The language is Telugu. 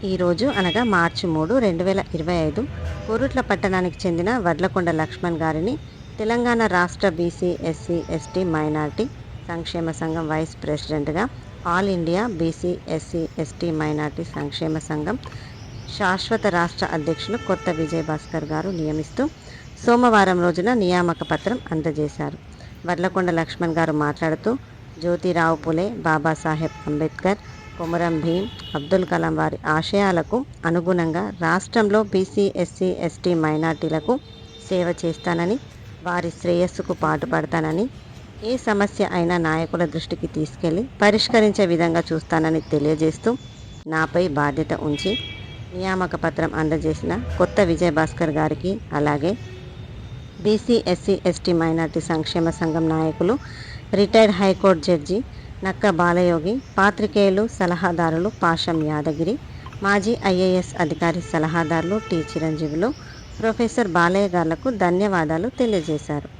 ఈరోజు అనగా మార్చి మూడు రెండు వేల ఇరవై ఐదు కోరుట్ల పట్టణానికి చెందిన వడ్లకొండ లక్ష్మణ్ గారిని తెలంగాణ రాష్ట్ర బీసీ ఎస్సీ ఎస్టీ మైనార్టీ సంక్షేమ సంఘం వైస్ ప్రెసిడెంట్గా all India BC SC ST minority సంక్షేమ సంఘం శాశ్వత రాష్ట్ర అధ్యక్షులు కొత్త విజయ్ భాస్కర్ గారు నియమిస్తూ సోమవారం రోజున నియామక పత్రం అందజేశారు. వడ్లకొండ లక్ష్మణ్ గారు మాట్లాడుతూ జ్యోతిరావు పులే బాబాసాహెబ్ అంబేద్కర్ కొమరం భీం అబ్దుల్ కలాం వారి ఆశయాలకు అనుగుణంగా రాష్ట్రంలో బీసీ ఎస్సీ ఎస్టీ మైనార్టీలకు సేవ చేస్తానని వారి శ్రేయస్సుకు పాటుపడతానని ఏ సమస్య అయినా నాయకుల దృష్టికి తీసుకెళ్ళి పరిష్కరించే విధంగా చూస్తానని తెలియజేస్తూ నాపై బాధ్యత ఉంచి నియామక పత్రం అందజేసిన కొత్త విజయభాస్కర్ గారికి అలాగే బీసీ ఎస్సీ ఎస్టీ మైనార్టీ సంక్షేమ సంఘం నాయకులు రిటైర్డ్ హైకోర్టు జడ్జి నక్క బాలయోగి పాత్రికేయులు సలహాదారులు పాషం యాదగిరి మాజీ ఐఏఎస్ అధికారి సలహాదారులు టి చిరంజీవులు ప్రొఫెసర్ బాలయ్య గారులకు ధన్యవాదాలు తెలియజేశారు.